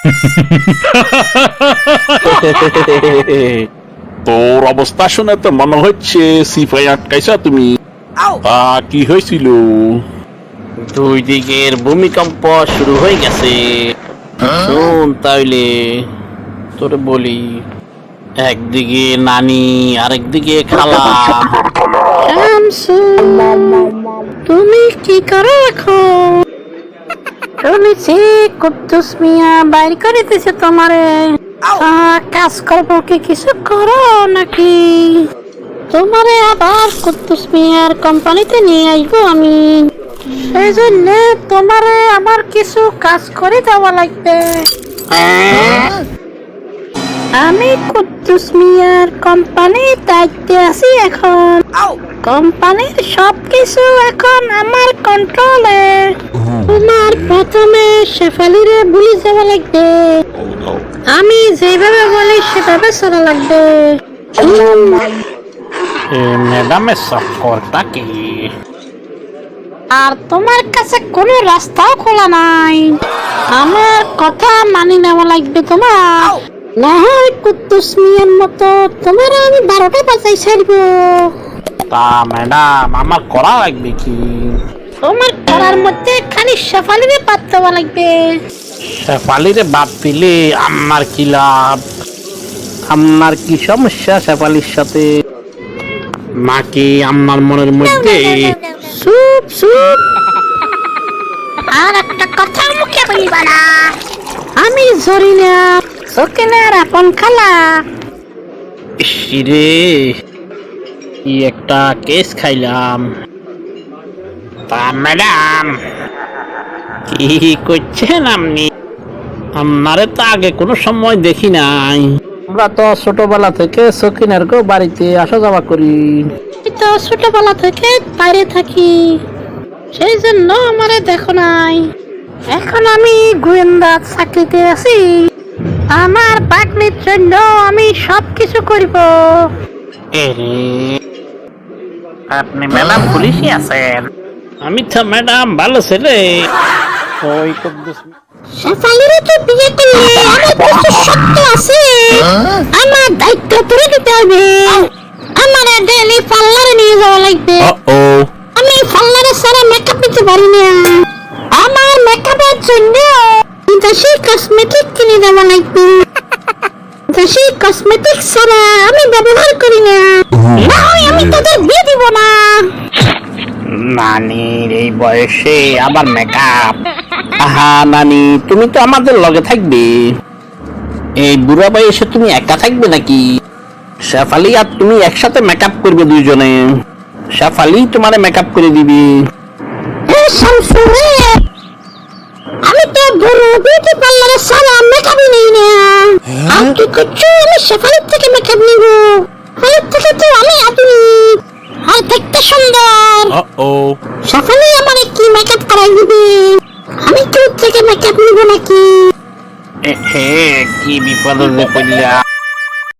তোর অবস্থা শুনে তো মনে হচ্ছে সিফাই আটকাইছ তুমি। তা কি হয়েছিল? দুই দিকের ভূমিকম্প শুরু হয়ে গেছে। শোন তাইলে তোর বলি একদিকে নানি আরেকদিকে খালা। তুমি কি করো এখন শুনেছি কুদ্দুস মিয়া বাইর করে দিছে তোমারে। কাজ করব কি কিছু করো নাকি? তোমারে আবার কুদ্দুস মিয়ার কোম্পানিতে নিয়ে আসব আমি। সেই জন্য তোমারে আমার কিছু কাজ করে দেওয়া লাগবে। আমি কুদ্দুস মিয়ার কোম্পানির দায়িত্বে আছি এখন। কোম্পানির সব কিছু এখন আমার কন্ট্রোলে তোমার প্রথমে শেফালিরে বুলি যাওয়া লাগবে। আমি যেভাবে বলি সেভাবে চলা লাগবে। ম্যাডামের চক্করটা কি? আর তোমার কাছে কোনো রাস্তাও খোলা নাই। আমার কথা মানি নেওয়া লাগবে তোমার। না কুদ্দুস মিয়ার মতো তোমার আমি বারোটা বাজাই ছাড়বো। তা ম্যাডাম আমার করা লাগবে কি? তোমার করার মধ্যে খালি শেফালিরে বাদ দেওয়া লাগবে। শেফালিরে বাদ দিলে আমার কি লাভ? আমার কি সমস্যা শেফালির সাথে? নাকি আমার মনের মধ্যে সুপ সুপ? আর একটা কথা মুখে বলবা না। আমি জরিনা সকিনার আপন খালা। রে কি একটা কেস খাইলাম। তা ম্যাডাম কি করছেন আপনি? আমারে তো আগে কোনো সময় দেখি নাই। আমরা তো ছোটবেলা থেকে সকিনার গো বাড়িতে আসা যাওয়া করি। তো ছোটবেলা থেকে বাইরে থাকি। সেই জন্য আমারে দেখো নাই। এখন আমি গোয়েন্দা চাকরিতে আছি। আমার বাকনির জন্য আমি সব কিছু করব আপনি ম্যাডাম পুলিশই আছেন। আমি তো ম্যাডাম ভালো ছেলে। ওই কুদ্দুস শেফালিরে তো বিয়ে করলে আমার সত্য আছে। আমার দায়িত্ব তুলে দিতে হবে। আমার ডেলি পার্লারে নিয়ে যাওয়া লাগবে। আমি পার্লারে সারা মেকআপ নিতে পারি না। আমার মেকআপের জন্য দেশি কসমেটিক কিনে দেওয়া লাগবে দেশি কসমেটিক ছাড়া আমি ব্যবহার করি না। না হয় আমি তোদের বিয়ে দিব না। নানির এই বয়সে আবার মেকআপ আহা নানি তুমি তো আমাদের লগে থাকবে। এই বুড়া বয়সে তুমি একা থাকবে নাকি? শেফালি আর তুমি একসাথে মেকআপ করবে দুইজনে। শেফালি তোমারে মেকআপ করে দিবি। শামসু রে, আমি তো বড় বিউটি পার্লারে সারা মেকআপই নেই না। আর কি করছ আমি শেফালির থেকে মেকআপ নিব। শেফালির থেকে তো আমি আধুনিক আর দেখতে সুন্দর। ও শেফালি আমার কি মেকআপ করাই দিবে? আমি তোর থেকে মেকআপ নিব নাকি? হে কি বিপদ পড়লা।